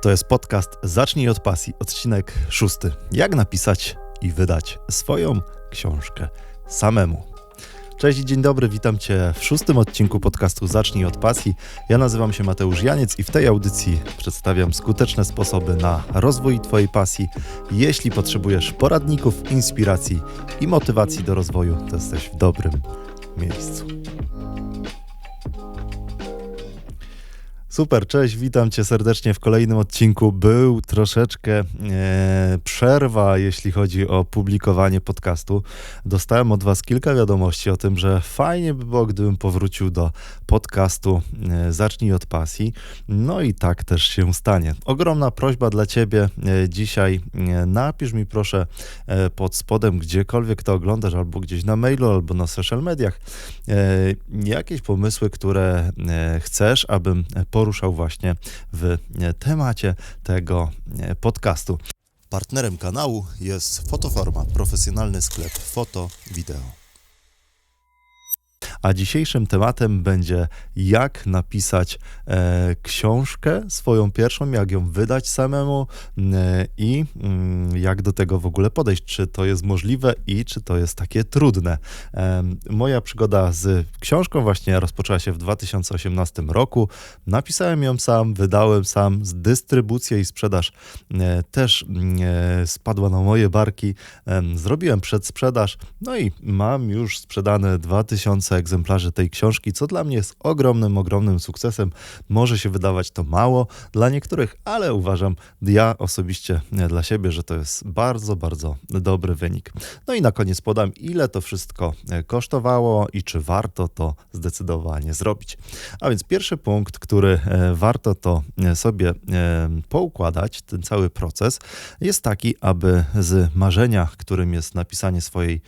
To jest podcast Zacznij od pasji, odcinek szósty. Jak napisać i wydać swoją książkę samemu. Cześć dzień dobry, witam Cię w szóstym odcinku podcastu Zacznij od pasji. Ja nazywam się Mateusz Janiec i w tej audycji przedstawiam skuteczne sposoby na rozwój Twojej pasji. Jeśli potrzebujesz poradników, inspiracji i motywacji do rozwoju, to jesteś w dobrym miejscu. Super, cześć, witam cię serdecznie w kolejnym odcinku. Był troszeczkę e, przerwa, jeśli chodzi o publikowanie podcastu. Dostałem od was kilka wiadomości o tym, że fajnie by było, gdybym powrócił do podcastu e, Zacznij od pasji. No i tak też się stanie. Ogromna prośba dla ciebie e, dzisiaj. E, napisz mi proszę e, pod spodem, gdziekolwiek to oglądasz, albo gdzieś na mailu, albo na social mediach, e, jakieś pomysły, które chcesz, abym poruszał właśnie w e, temacie tego e, podcastu. Partnerem kanału jest Fotoforma, profesjonalny sklep foto, wideo. A dzisiejszym tematem będzie jak napisać e, książkę swoją pierwszą, jak ją wydać samemu e, i mm, jak do tego w ogóle podejść, czy to jest możliwe i czy to jest takie trudne. E, moja przygoda z książką właśnie rozpoczęła się w 2018 roku. Napisałem ją sam, wydałem sam, z dystrybucję i sprzedaż e, też mm, e, spadła na moje barki. E, zrobiłem przedsprzedaż, no i mam już sprzedane 2000 egzemplarzy tej książki, co dla mnie jest ogromnym, ogromnym sukcesem. Może się wydawać to mało dla niektórych, ale uważam ja osobiście dla siebie, że to jest bardzo, bardzo dobry wynik. No i na koniec podam, ile to wszystko kosztowało i czy warto to zdecydowanie zrobić. A więc pierwszy punkt, który e, warto to e, sobie e, poukładać, ten cały proces, jest taki, aby z marzenia, którym jest napisanie swojej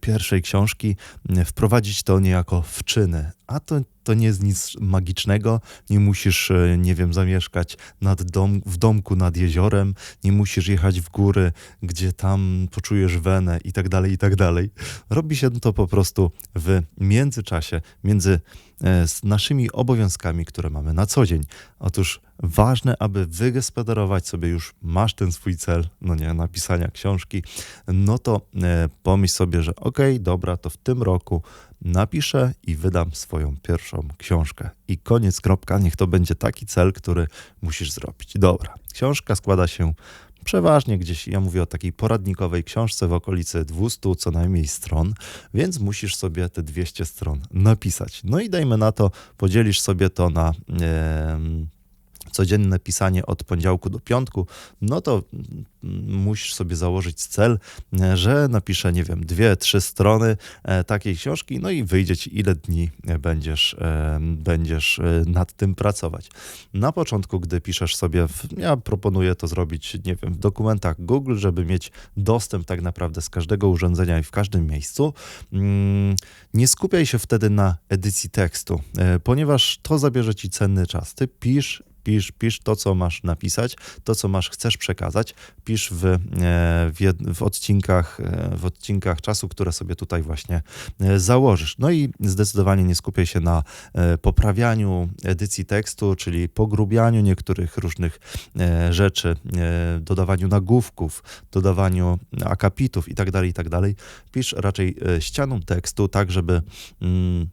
pierwszej książki, wprowadzić to niejako w czyny. A to, to nie jest nic magicznego, nie musisz, e, nie wiem, zamieszkać nad dom, w domku nad jeziorem, nie musisz jechać w góry, gdzie tam poczujesz wenę i tak dalej, i tak dalej. Robi się to po prostu w międzyczasie, między e, naszymi obowiązkami, które mamy na co dzień. Otóż ważne, aby wygospodarować sobie już, masz ten swój cel, no nie, napisania książki, no to e, pomyśl sobie, że okej, okay, dobra, to w tym roku napiszę i wydam swoją pierwszą książkę. I koniec, kropka, niech to będzie taki cel, który musisz zrobić. Dobra, książka składa się przeważnie gdzieś, ja mówię o takiej poradnikowej książce w okolicy 200 co najmniej stron, więc musisz sobie te 200 stron napisać. No i dajmy na to, podzielisz sobie to na... Yy, codzienne pisanie od poniedziałku do piątku, no to musisz sobie założyć cel, że napiszę, nie wiem, dwie, trzy strony e, takiej książki, no i wyjdzie ci, ile dni będziesz, e, będziesz e, nad tym pracować. Na początku, gdy piszesz sobie, ja proponuję to zrobić, nie wiem, w dokumentach Google, żeby mieć dostęp tak naprawdę z każdego urządzenia i w każdym miejscu. Mm, nie skupiaj się wtedy na edycji tekstu, ponieważ to zabierze ci cenny czas. Ty pisz pisz, pisz to, co masz napisać, to, co masz, chcesz przekazać, pisz w, e, w, w, odcinkach, e, w odcinkach czasu, które sobie tutaj właśnie e, założysz. No i zdecydowanie nie skupiaj się na poprawianiu edycji tekstu, czyli pogrubianiu niektórych różnych rzeczy, dodawaniu nagłówków, dodawaniu akapitów itd., tak itd. Tak pisz raczej ścianą tekstu, tak żeby mm,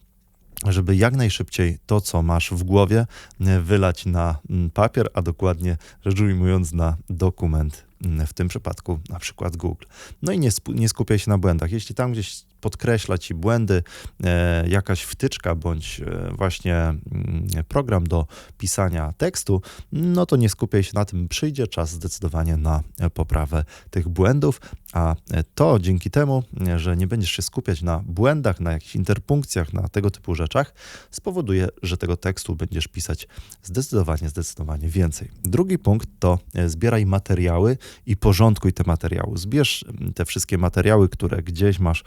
żeby jak najszybciej to, co masz w głowie, e, wylać na mm, papier, a dokładnie rzecz ujmując na dokument, mm, w tym przypadku na przykład Google. No i nie, nie skupiaj się na błędach. Jeśli tam gdzieś podkreśla ci błędy, e, jakaś wtyczka bądź e, właśnie mm, program do pisania tekstu, no to nie skupiaj się na tym. Przyjdzie czas zdecydowanie na poprawę tych błędów, a to dzięki temu, że nie będziesz się skupiać na błędach, na jakichś interpunkcjach, na tego typu rzeczach, spowoduje, że tego tekstu będziesz pisać zdecydowanie, zdecydowanie więcej. Drugi punkt to e, zbieraj materiały i porządkuj te materiały. Zbierz te wszystkie materiały, które gdzieś masz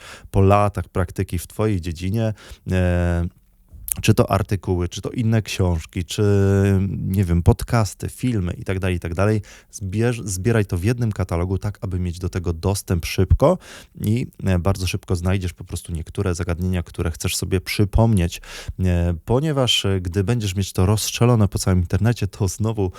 latach praktyki w Twojej dziedzinie. E, czy to artykuły, czy to inne książki, czy nie wiem, podcasty, filmy i tak dalej, i tak. Zbierz, zbieraj to w jednym katalogu, tak aby mieć do tego dostęp szybko i e, bardzo szybko znajdziesz po prostu niektóre zagadnienia, które chcesz sobie przypomnieć, e, ponieważ gdy będziesz mieć to rozstrzelone po całym internecie, to znowu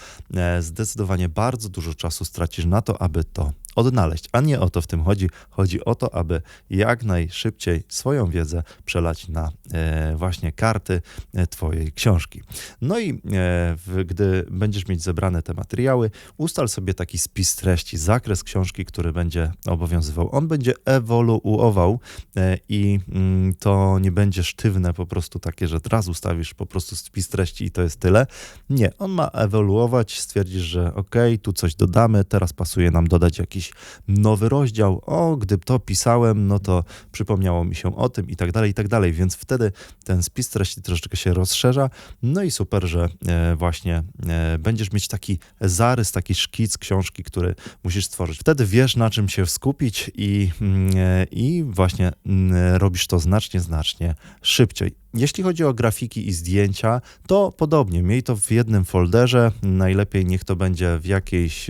zdecydowanie bardzo dużo czasu stracisz na to, aby to odnaleźć. A nie o to w tym chodzi. Chodzi o to, aby jak najszybciej swoją wiedzę przelać na e, właśnie karty e, Twojej książki. No i e, gdy będziesz mieć zebrane te materiały, ustal sobie taki spis treści, zakres książki, który będzie obowiązywał. On będzie ewoluował i mm, to nie będzie sztywne po prostu takie, że raz ustawisz po prostu spis treści i to jest tyle. Nie, on ma ewoluować, stwierdzisz, że ok, tu coś dodamy, teraz pasuje nam dodać jakiś jakiś nowy rozdział, o, gdy to pisałem, no to przypomniało mi się o tym i tak dalej, i tak dalej, więc wtedy ten spis treści troszeczkę się rozszerza, no i super, że e, właśnie e, będziesz mieć taki zarys, taki szkic książki, który musisz stworzyć. Wtedy wiesz, na czym się skupić i, mm, e, i właśnie mm, robisz to znacznie, znacznie szybciej. Jeśli chodzi o grafiki i zdjęcia, to podobnie. Miej to w jednym folderze. Najlepiej niech to będzie w, jakiejś,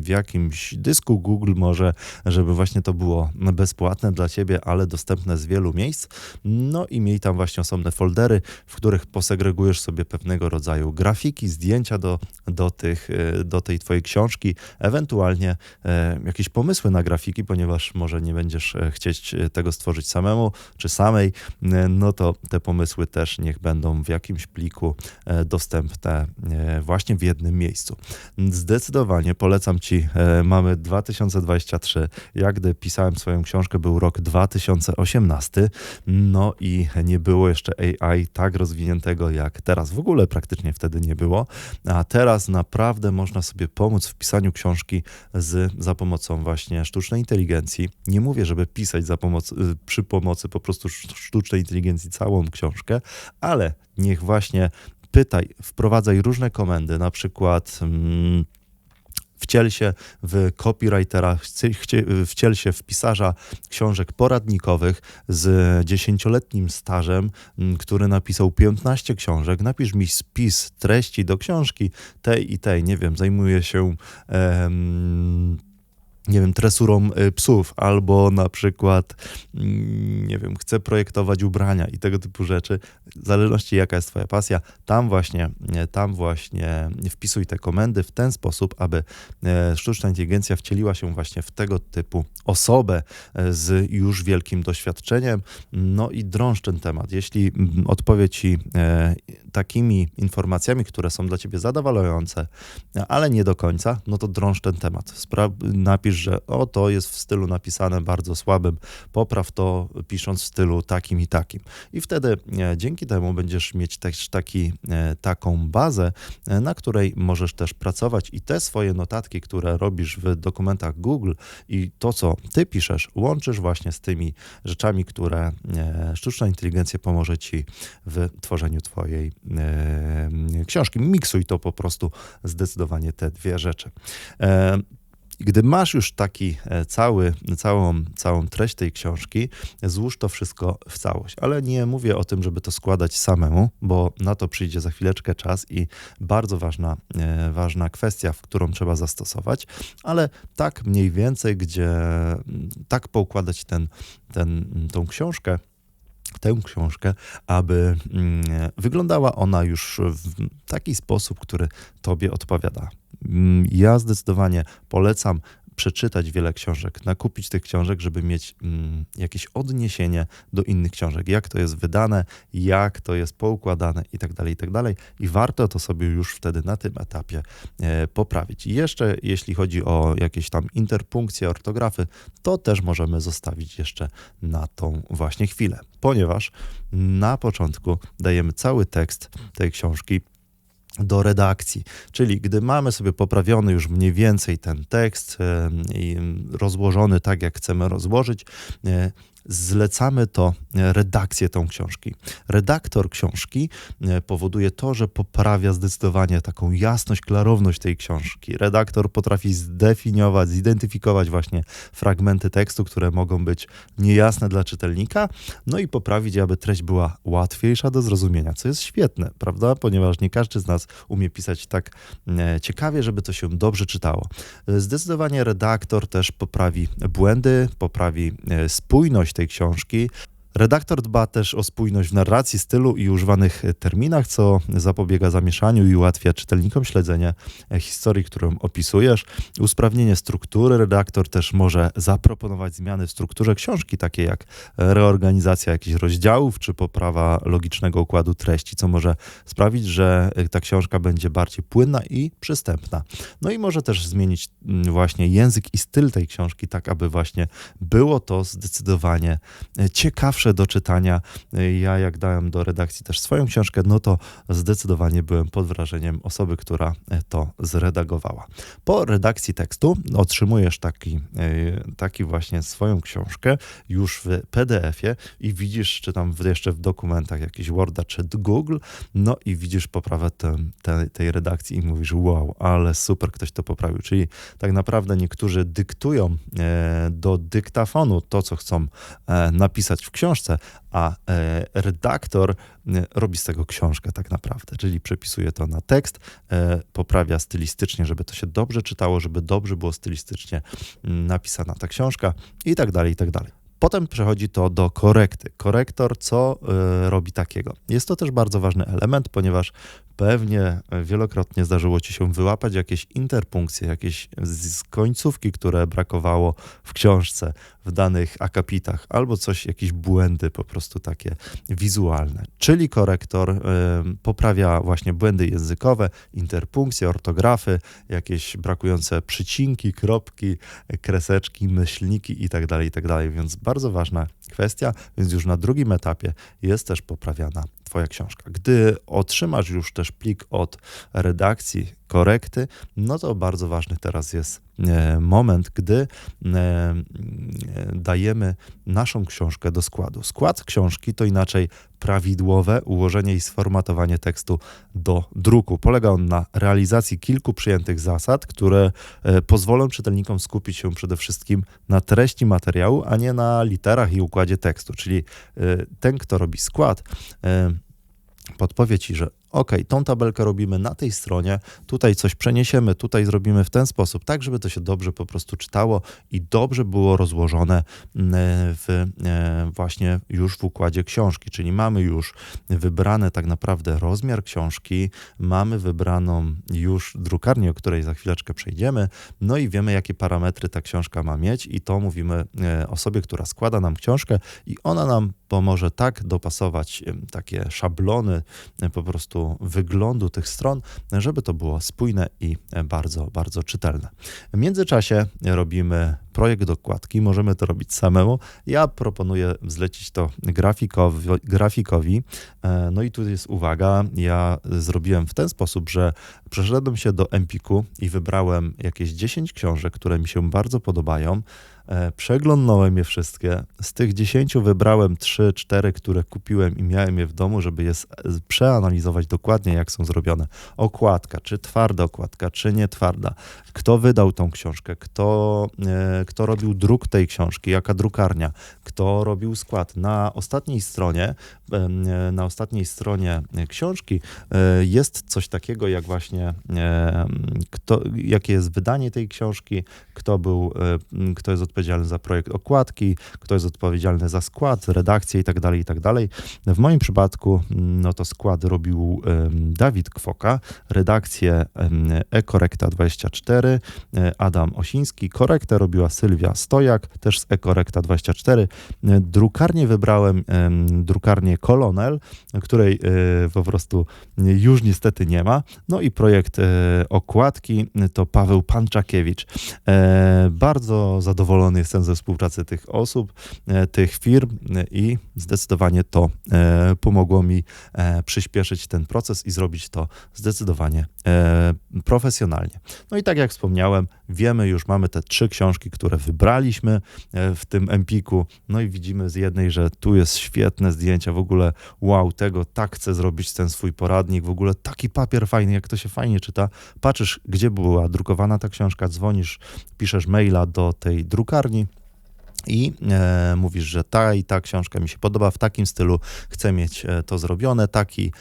w jakimś dysku Google może, żeby właśnie to było bezpłatne dla ciebie, ale dostępne z wielu miejsc. No i miej tam właśnie osobne foldery, w których posegregujesz sobie pewnego rodzaju grafiki, zdjęcia do, do, tych, e, do tej twojej książki, ewentualnie e, jakieś pomysły na grafiki, ponieważ może nie będziesz e, chcieć tego stworzyć samemu czy samej, no to te pomysły też niech będą w jakimś pliku e, dostępne e, właśnie w jednym miejscu. Zdecydowanie polecam Ci, e, mamy 2023, jak gdy pisałem swoją książkę był rok 2018, no i nie było jeszcze AI tak rozwiniętego jak teraz. W ogóle praktycznie wtedy nie było, a teraz naprawdę można sobie pomóc w pisaniu książki z, za pomocą właśnie sztucznej inteligencji. Nie mówię, żeby pisać za pomoc, przy pomocy po prostu sztucznej inteligencji całą książkę, ale niech właśnie pytaj, wprowadzaj różne komendy, na przykład. Mm, Wciel się w copywritera, wciel się w pisarza książek poradnikowych z dziesięcioletnim stażem, mm, który napisał 15 książek. Napisz mi spis treści do książki tej i tej. Nie wiem, zajmuje się. Nie wiem, tresurą y, psów, albo na przykład, mm, nie wiem, chcę projektować ubrania i tego typu rzeczy, w zależności jaka jest Twoja pasja, tam właśnie, tam właśnie wpisuj te komendy w ten sposób, aby e, sztuczna inteligencja wcieliła się właśnie w tego typu osobę z już wielkim doświadczeniem. No i drąż ten temat. Jeśli mm, odpowie Ci takimi informacjami, które są dla Ciebie zadowalające, ale nie do końca, no to drąż ten temat. Spra napisz że o to jest w stylu napisane bardzo słabym, popraw to pisząc w stylu takim i takim. I wtedy e, dzięki temu będziesz mieć też taki, e, taką bazę, e, na której możesz też pracować i te swoje notatki, które robisz w dokumentach Google i to, co ty piszesz, łączysz właśnie z tymi rzeczami, które sztuczna inteligencja pomoże ci w tworzeniu twojej książki. Miksuj to po prostu zdecydowanie te dwie rzeczy. Gdy masz już taki e, cały, całą, całą treść tej książki, złóż to wszystko w całość. Ale nie mówię o tym, żeby to składać samemu, bo na to przyjdzie za chwileczkę czas i bardzo ważna, e, ważna kwestia, w którą trzeba zastosować, ale tak mniej więcej, gdzie tak poukładać ten, ten, tą książkę, tę książkę, aby mm, wyglądała ona już w taki sposób, który Tobie odpowiada. Mm, ja zdecydowanie polecam przeczytać wiele książek, nakupić tych książek, żeby mieć mm, jakieś odniesienie do innych książek, jak to jest wydane, jak to jest poukładane i tak dalej, i tak. I warto to sobie już wtedy na tym etapie e, poprawić. I jeszcze jeśli chodzi o jakieś tam interpunkcje, ortografy, to też możemy zostawić jeszcze na tą właśnie chwilę, ponieważ na początku dajemy cały tekst tej książki do redakcji. Czyli gdy mamy sobie poprawiony już mniej więcej ten tekst i rozłożony tak, jak chcemy rozłożyć, e, zlecamy to redakcję tą książki. Redaktor książki powoduje to, że poprawia zdecydowanie taką jasność, klarowność tej książki. Redaktor potrafi zdefiniować, zidentyfikować właśnie fragmenty tekstu, które mogą być niejasne dla czytelnika, no i poprawić, aby treść była łatwiejsza do zrozumienia, co jest świetne, prawda? Ponieważ nie każdy z nas umie pisać tak e, ciekawie, żeby to się dobrze czytało. Zdecydowanie redaktor też poprawi błędy, poprawi e, spójność tej książki. Redaktor dba też o spójność w narracji, stylu i używanych terminach, co zapobiega zamieszaniu i ułatwia czytelnikom śledzenie historii, którą opisujesz. Usprawnienie struktury. Redaktor też może zaproponować zmiany w strukturze książki, takie jak reorganizacja jakichś rozdziałów czy poprawa logicznego układu treści, co może sprawić, że ta książka będzie bardziej płynna i przystępna. No i może też zmienić mm, właśnie język i styl tej książki, tak aby właśnie było to zdecydowanie ciekawsze do czytania. Ja jak dałem do redakcji też swoją książkę, no to zdecydowanie byłem pod wrażeniem osoby, która to zredagowała. Po redakcji tekstu otrzymujesz taki, e, taki właśnie swoją książkę już w PDF-ie i widzisz, czy tam jeszcze w dokumentach jakiś Worda czy Google, no i widzisz poprawę te, te, tej redakcji i mówisz, wow, ale super, ktoś to poprawił. Czyli tak naprawdę niektórzy dyktują e, do dyktafonu to, co chcą e, napisać w książce, książce, a e, redaktor e, robi z tego książkę tak naprawdę, czyli przepisuje to na tekst, e, poprawia stylistycznie, żeby to się dobrze czytało, żeby dobrze było stylistycznie mm, napisana ta książka i tak dalej, i tak dalej. Potem przechodzi to do korekty. Korektor co robi takiego? Jest to też bardzo ważny element, ponieważ pewnie wielokrotnie zdarzyło ci się wyłapać jakieś interpunkcje, jakieś z końcówki, które brakowało w książce, w danych akapitach, albo coś, jakieś błędy po prostu takie wizualne. Czyli korektor y, poprawia właśnie błędy językowe, interpunkcje, ortografy, jakieś brakujące przycinki, kropki, kreseczki, myślniki itd., tak itd. Tak Więc bardzo ważna kwestia, więc już na drugim etapie jest też poprawiana Twoja książka. Gdy otrzymasz już też plik od redakcji, korekty, no to bardzo ważny teraz jest e, moment, gdy e, dajemy naszą książkę do składu. Skład książki to inaczej prawidłowe ułożenie i sformatowanie tekstu do druku. Polega on na realizacji kilku przyjętych zasad, które e, pozwolą czytelnikom skupić się przede wszystkim na treści materiału, a nie na literach i układzie tekstu. Czyli ten, kto robi skład, podpowie ci, że ok, tą tabelkę robimy na tej stronie, tutaj coś przeniesiemy, tutaj zrobimy w ten sposób, tak żeby to się dobrze po prostu czytało i dobrze było rozłożone mm, w, e, właśnie już w układzie książki, czyli mamy już wybrane tak naprawdę rozmiar książki, mamy wybraną już drukarnię, o której za chwileczkę przejdziemy, no i wiemy, jakie parametry ta książka ma mieć i to mówimy e, osobie, która składa nam książkę i ona nam pomoże tak dopasować takie szablony e, po prostu wyglądu tych stron, żeby to było spójne i bardzo, bardzo czytelne. W międzyczasie robimy projekt dokładki, możemy to robić samemu. Ja proponuję zlecić to grafikowi, grafikowi. E, no i tu jest uwaga, ja zrobiłem w ten sposób, że przeszedłem się do Empiku i wybrałem jakieś 10 książek, które mi się bardzo podobają. E, przeglądnąłem je wszystkie. Z tych 10 wybrałem 3-4, które kupiłem i miałem je w domu, żeby je przeanalizować dokładnie, jak są zrobione. Okładka, czy twarda okładka, czy nie twarda. Kto wydał tą książkę, kto, e, kto robił druk tej książki, jaka drukarnia, kto robił skład. Na ostatniej stronie, e, na ostatniej stronie książki jest coś takiego, jak właśnie kto, jakie jest wydanie tej książki, kto był, kto jest odpowiedzialny odpowiedzialny za projekt okładki, kto jest odpowiedzialny za skład, redakcję itd., tak itd. Tak w moim przypadku no to skład robił Dawid Kwoka, redakcję e-korekta24, e, Adam Osiński, korektę robiła Sylwia Stojak, też z e-korekta24. Drukarnię wybrałem drukarnię Kolonel, której e, po prostu już niestety nie ma. No i projekt e, okładki to Paweł Panczakiewicz. Bardzo zadowolony zadowolony jestem ze współpracy tych osób, e, tych firm e, i zdecydowanie to e, pomogło mi przyspieszyć ten proces i zrobić to zdecydowanie profesjonalnie. No i tak jak wspomniałem, wiemy już, mamy te trzy książki, które wybraliśmy w tym Empiku, no i widzimy z jednej, że tu jest świetne zdjęcia, w ogóle wow, tego tak chcę zrobić ten swój poradnik, w ogóle taki papier fajny, jak to się fajnie czyta. Patrzysz, gdzie była drukowana ta książka, dzwonisz, piszesz maila do tej drukarni, i e, mówisz, że ta i ta książka mi się podoba w takim stylu, chcę mieć e, to zrobione, taki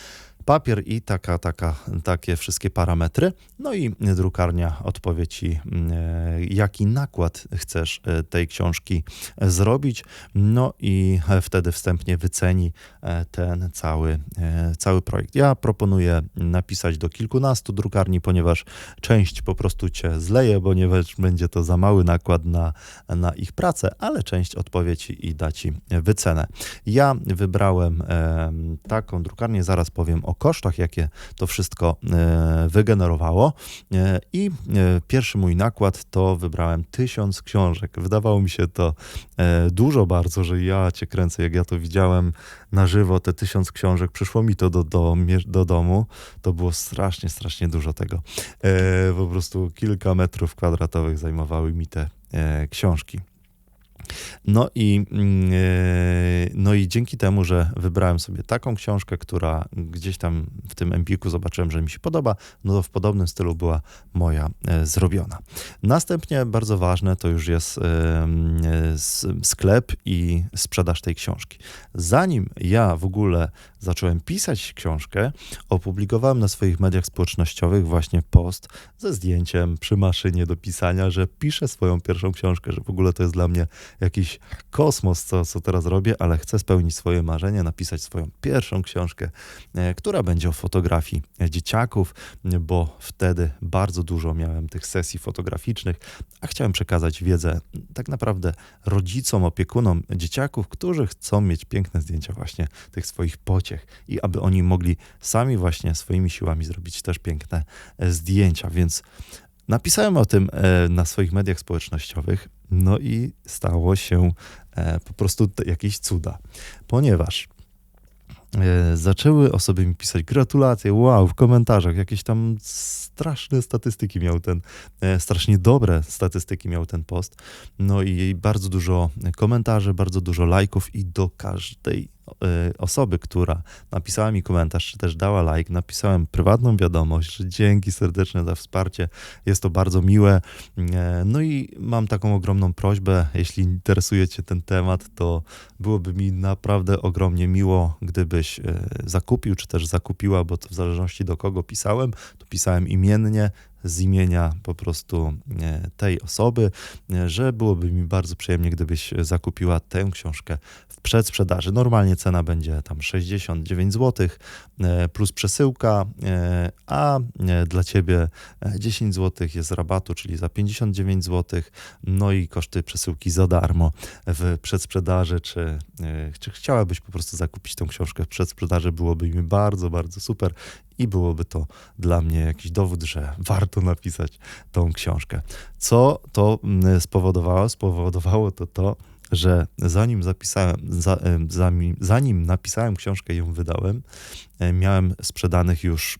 papier i taka, taka, takie wszystkie parametry. No i drukarnia odpowie ci, mm, e, jaki nakład chcesz e, tej książki e, zrobić. No i wtedy wstępnie wyceni ten cały, cały projekt. Ja proponuję napisać do kilkunastu drukarni, ponieważ część po prostu cię zleje, ponieważ będzie to za mały nakład na, na ich pracę, ale część odpowie ci i da ci wycenę. Ja wybrałem taką drukarnię, zaraz powiem o kosztach, jakie to wszystko e, wygenerowało. E, I e, pierwszy mój nakład to wybrałem tysiąc książek. Wydawało mi się to dużo bardzo, że ja cię kręcę, jak ja to widziałem na żywo, te tysiąc książek, przyszło mi to do, do, do domu, to było strasznie, strasznie dużo tego. Po prostu kilka metrów kwadratowych zajmowały mi te książki. No i, mm, e, no i dzięki temu, że wybrałem sobie taką książkę, która gdzieś tam w tym Empiku zobaczyłem, że mi się podoba, no to w podobnym stylu była moja e, zrobiona. Następnie bardzo ważne to już jest e, sklep i sprzedaż tej książki. Zanim ja w ogóle zacząłem pisać książkę, opublikowałem na swoich mediach społecznościowych właśnie post ze zdjęciem przy maszynie do pisania, że piszę swoją pierwszą książkę, że w ogóle to jest dla mnie jakiś kosmos, co, co teraz robię, ale chcę spełnić swoje marzenie, napisać swoją pierwszą książkę, e, która będzie o fotografii dzieciaków, bo wtedy bardzo dużo miałem tych sesji fotograficznych, a chciałem przekazać wiedzę tak naprawdę rodzicom, opiekunom dzieciaków, którzy chcą mieć piękne zdjęcia właśnie tych swoich pociech i aby oni mogli sami właśnie swoimi siłami zrobić też piękne e, zdjęcia, więc Napisałem o tym e, na swoich mediach społecznościowych, no i stało się e, po prostu jakieś cuda, ponieważ e, zaczęły osoby mi pisać gratulacje, wow, w komentarzach jakieś tam straszne statystyki miał ten, strasznie dobre statystyki miał ten post. No i bardzo dużo komentarzy, bardzo dużo lajków i do każdej osoby, która napisała mi komentarz, czy też dała like, napisałem prywatną wiadomość, że dzięki serdeczne za wsparcie, jest to bardzo miłe. E, no i mam taką ogromną prośbę, jeśli interesuje Cię ten temat, to byłoby mi naprawdę ogromnie miło, gdybyś e, zakupił, czy też zakupiła, bo to w zależności do kogo pisałem, to pisałem imiennie, z imienia po prostu e, tej osoby, e, że byłoby mi bardzo przyjemnie, gdybyś zakupiła tę książkę w przedsprzedaży. Normalnie cena będzie tam 69 zł e, plus przesyłka, a dla ciebie 10 zł jest rabatu, czyli za 59 zł, no i koszty przesyłki za darmo w przedsprzedaży, czy, czy chciałabyś po prostu zakupić tę książkę w przedsprzedaży, byłoby mi bardzo, bardzo super i byłoby to dla mnie jakiś dowód, że warto napisać tą książkę. Co to mm, spowodowało? Spowodowało to to, że zanim zapisałem, za, zanim, zanim napisałem książkę i ją wydałem, miałem sprzedanych już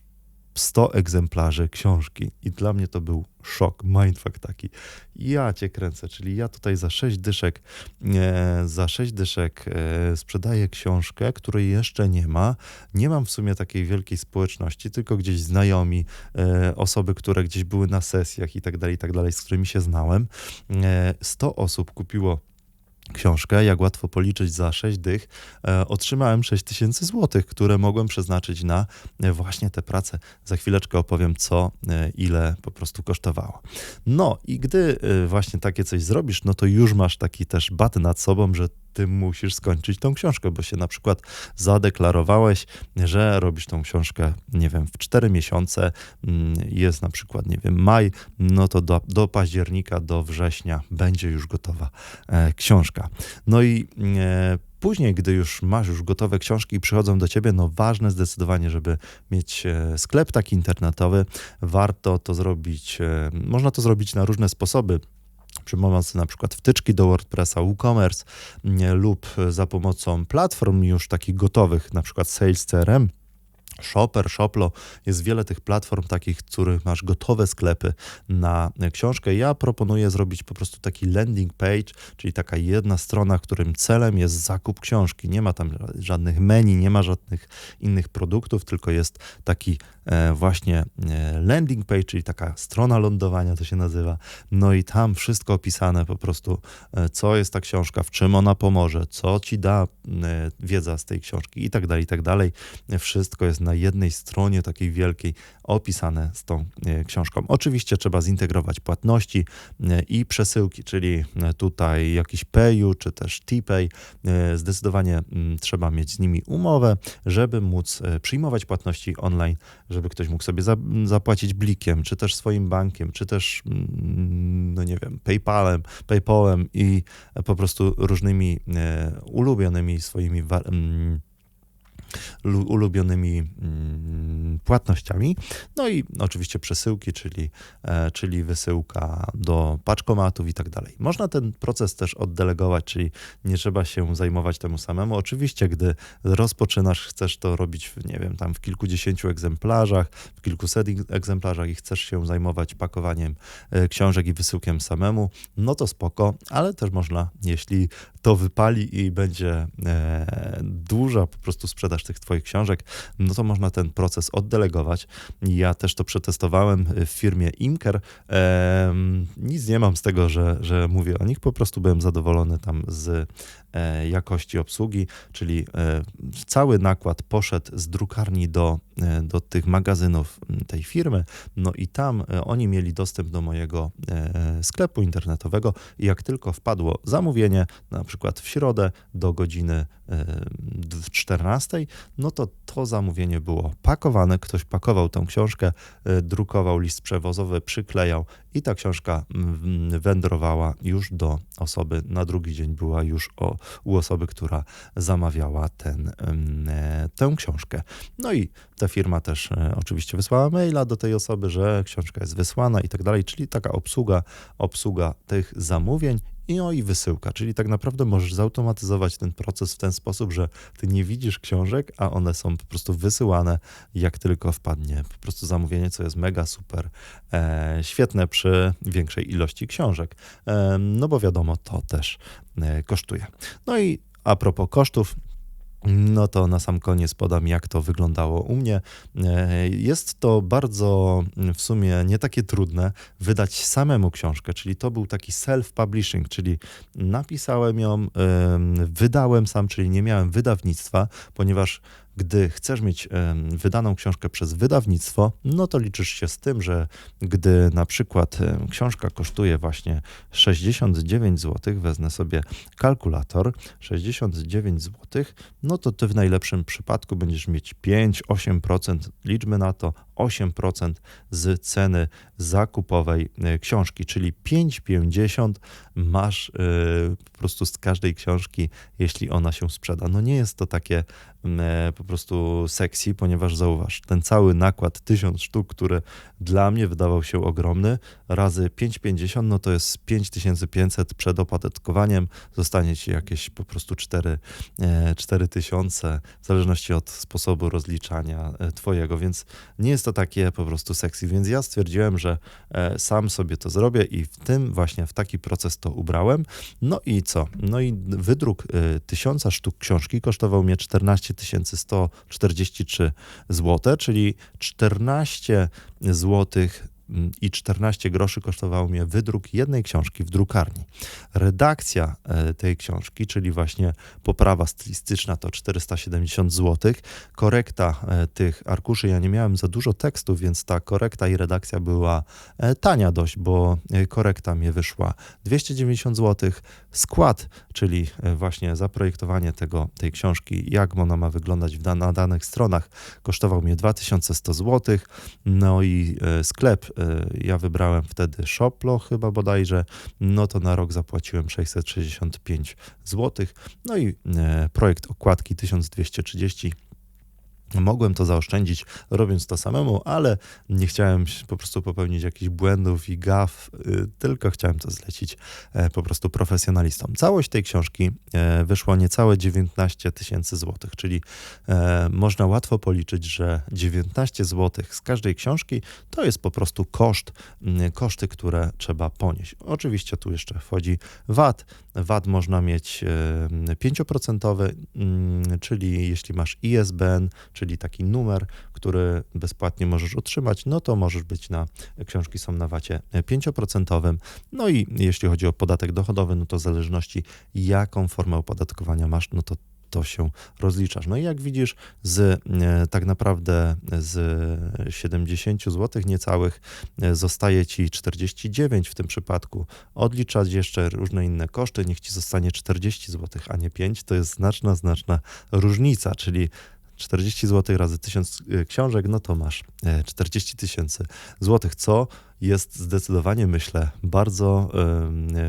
100 egzemplarzy książki i dla mnie to był szok, mindfuck taki. Ja cię kręcę, czyli ja tutaj za 6 dyszek, e, za 6 dyszek e, sprzedaję książkę, której jeszcze nie ma. Nie mam w sumie takiej wielkiej społeczności, tylko gdzieś znajomi, e, osoby, które gdzieś były na sesjach i tak dalej, i tak dalej, z którymi się znałem. E, 100 osób kupiło książkę, jak łatwo policzyć za 6 dych, e, otrzymałem 6 tysięcy złotych, które mogłem przeznaczyć na e, właśnie te prace. Za chwileczkę opowiem, co, e, ile po prostu kosztowało. No i gdy właśnie takie coś zrobisz, no to już masz taki też bat nad sobą, że ty musisz skończyć tą książkę, bo się na przykład zadeklarowałeś, że robisz tą książkę, nie wiem, w 4 miesiące, mm, jest na przykład, nie wiem, maj, no to do, do października, do września będzie już gotowa e, książka. No i e, Później, gdy już masz już gotowe książki i przychodzą do ciebie, no ważne zdecydowanie, żeby mieć e, sklep taki internetowy. Warto to zrobić, można to zrobić na różne sposoby przy pomocy na przykład wtyczki do WordPressa, WooCommerce lub za pomocą platform już takich gotowych, na przykład Sales CRM, Shopper, Shoplo, jest wiele tych platform takich, których masz gotowe sklepy na książkę. Ja proponuję zrobić po prostu taki landing page, czyli taka jedna strona, którym celem jest zakup książki. Nie ma tam żadnych menu, nie ma żadnych innych produktów, tylko jest taki e, właśnie e, landing page, czyli taka strona lądowania to się nazywa. No i tam wszystko opisane po prostu, e, co jest ta książka, w czym ona pomoże, co ci da wiedza z tej książki i tak dalej, i tak dalej. Wszystko jest na jednej stronie takiej wielkiej opisane z tą e, książką. Oczywiście trzeba zintegrować płatności e, i przesyłki, czyli e, tutaj jakiś Payu czy też TPay. Zdecydowanie mm, trzeba mieć z nimi umowę, żeby móc przyjmować płatności online, żeby ktoś mógł sobie zapłacić blikiem, czy też swoim bankiem, czy też, mm, no nie wiem, PayPalem, PayPalem i po prostu różnymi ulubionymi swoimi mm, ulubionymi mm, płatnościami. No i oczywiście przesyłki, czyli, e, czyli wysyłka do paczkomatów i tak dalej. Można ten proces też oddelegować, czyli nie trzeba się zajmować temu samemu. Oczywiście, gdy rozpoczynasz, chcesz to robić, nie wiem, tam w kilkudziesięciu egzemplarzach, w kilkuset egzemplarzach i chcesz się zajmować pakowaniem e, książek i wysyłkiem samemu, no to spoko, ale też można, jeśli to wypali i będzie e, duża po prostu sprzedaż tych Twoich książek, no to można ten proces oddelegować. Ja też to przetestowałem w firmie Imker. Nic nie mam z tego, że, że mówię o nich, po prostu byłem zadowolony tam z e, jakości obsługi, czyli e, cały nakład poszedł z drukarni do, e, do tych magazynów tej firmy, no i tam e, oni mieli dostęp do mojego e, sklepu internetowego i jak tylko wpadło zamówienie, na przykład w środę do godziny 14, no to to zamówienie było pakowane, ktoś pakował tę książkę, e, drukował list przewozowy, przyklejał i ta książka mm, wędrowała już do osoby, na drugi dzień była już o, u osoby, która zamawiała ten, e, tę książkę. No i ta firma też e, oczywiście wysłała maila do tej osoby, że książka jest wysłana i tak dalej, czyli taka obsługa, obsługa tych zamówień i no i wysyłka, czyli tak naprawdę możesz zautomatyzować ten proces w ten sposób, że ty nie widzisz książek, a one są po prostu wysyłane, jak tylko wpadnie po prostu zamówienie, co jest mega super e, świetne przy większej ilości książek. E, no bo wiadomo, to też e, kosztuje. No i a propos kosztów, no to na sam koniec podam, jak to wyglądało u mnie. E, jest to bardzo mm, w sumie nie takie trudne wydać samemu książkę, czyli to był taki self-publishing, czyli napisałem ją, wydałem sam, czyli nie miałem wydawnictwa, ponieważ gdy chcesz mieć wydaną książkę przez wydawnictwo, no to liczysz się z tym, że gdy na przykład książka kosztuje właśnie 69 zł, wezmę sobie kalkulator, 69 zł, no to ty w najlepszym przypadku będziesz mieć 5-8%, liczmy na to, 8% z ceny zakupowej e, książki, czyli 5,50 masz yy, po prostu z każdej książki, jeśli ona się sprzeda. No nie jest to takie yy, po prostu sexy, ponieważ zauważ, ten cały nakład 1000 sztuk, który dla mnie wydawał się ogromny, razy 5,50, no to jest 5500 przed opodatkowaniem, zostanie ci jakieś po prostu 4, yy, 4000, w zależności od sposobu rozliczania twojego, więc nie jest to takie po prostu sexy, więc ja stwierdziłem, że e, sam sobie to zrobię i w tym właśnie w taki proces to ubrałem. No i co? No i wydruk e, tysiąca sztuk książki kosztował mnie 14 143 zł, czyli 14 złotych i 14 groszy kosztował mnie wydruk jednej książki w drukarni. Redakcja e, tej książki, czyli właśnie poprawa stylistyczna to 470 zł. Korekta e, tych arkuszy, ja nie miałem za dużo tekstu, więc ta korekta i redakcja była e, tania dość, bo korekta mnie wyszła 290 zł. Skład, czyli właśnie zaprojektowanie tego, tej książki, jak ona ma wyglądać na danych stronach, kosztował mnie 2100 zł. No i sklep ja wybrałem wtedy Shoplo chyba bodajże, no to na rok zapłaciłem 665 zł. No i e, projekt okładki 1230 Mogłem to zaoszczędzić robiąc to samemu, ale nie chciałem po prostu popełnić jakichś błędów i gaf, y, tylko chciałem to zlecić e, po prostu profesjonalistom. Całość tej książki e, wyszła niecałe 19 tysięcy złotych, czyli e, można łatwo policzyć, że 19 złotych z każdej książki to jest po prostu koszt, koszty, które trzeba ponieść. Oczywiście tu jeszcze wchodzi VAT. VAT można mieć 5%, czyli jeśli masz ISBN, czyli taki numer, który bezpłatnie możesz otrzymać, no to możesz być na, książki są na VAT-ie 5%. No i jeśli chodzi o podatek dochodowy, no to w zależności jaką formę opodatkowania masz, no to to się rozliczasz. No i jak widzisz, z e, tak naprawdę z 70 zł niecałych e, zostaje ci 49 w tym przypadku. Odliczać jeszcze różne inne koszty, niech ci zostanie 40 zł, a nie 5. To jest znaczna, znaczna różnica, czyli 40 zł razy 1000 e, książek, no to masz 40 e, tysięcy złotych, co jest zdecydowanie, myślę, bardzo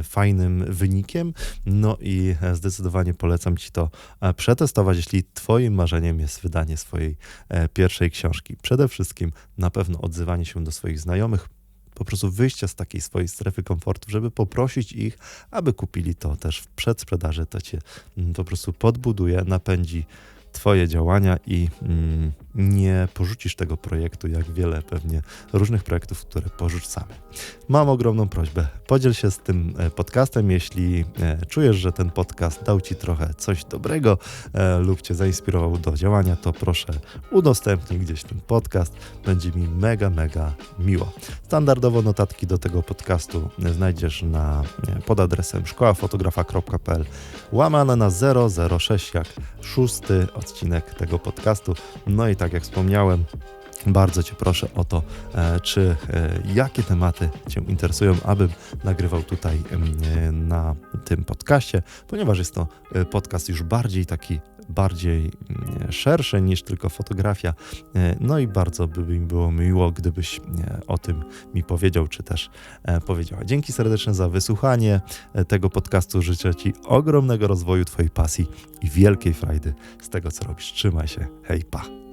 fajnym wynikiem. No i zdecydowanie polecam Ci to przetestować, jeśli Twoim marzeniem jest wydanie swojej pierwszej książki. Przede wszystkim na pewno odzywanie się do swoich znajomych, po prostu wyjścia z takiej swojej strefy komfortu, żeby poprosić ich, aby kupili to też w przedsprzedaży. To Cię mm, po prostu podbuduje, napędzi Twoje działania i mm, nie porzucisz tego projektu, jak wiele pewnie różnych projektów, które porzucamy. Mam ogromną prośbę. Podziel się z tym e, podcastem, jeśli e, czujesz, że ten podcast dał Ci trochę coś dobrego e, lub Cię zainspirował do działania, to proszę udostępnij gdzieś ten podcast. Będzie mi mega, mega miło. Standardowo notatki do tego podcastu znajdziesz na, pod adresem szkołafotografa.pl łamane na 006 jak szósty odcinek tego podcastu. No i tak jak wspomniałem, bardzo Cię proszę o to, e, czy e, jakie tematy Cię interesują, abym nagrywał tutaj na tym podcaście, ponieważ jest to e, podcast już bardziej taki bardziej szerszy niż tylko fotografia. No i bardzo by mi było miło, gdybyś o tym mi powiedział, czy też powiedziała. Dzięki serdecznie za wysłuchanie tego podcastu. Życzę Ci ogromnego rozwoju Twojej pasji i wielkiej frajdy z tego, co robisz. Trzymaj się. Hej, pa.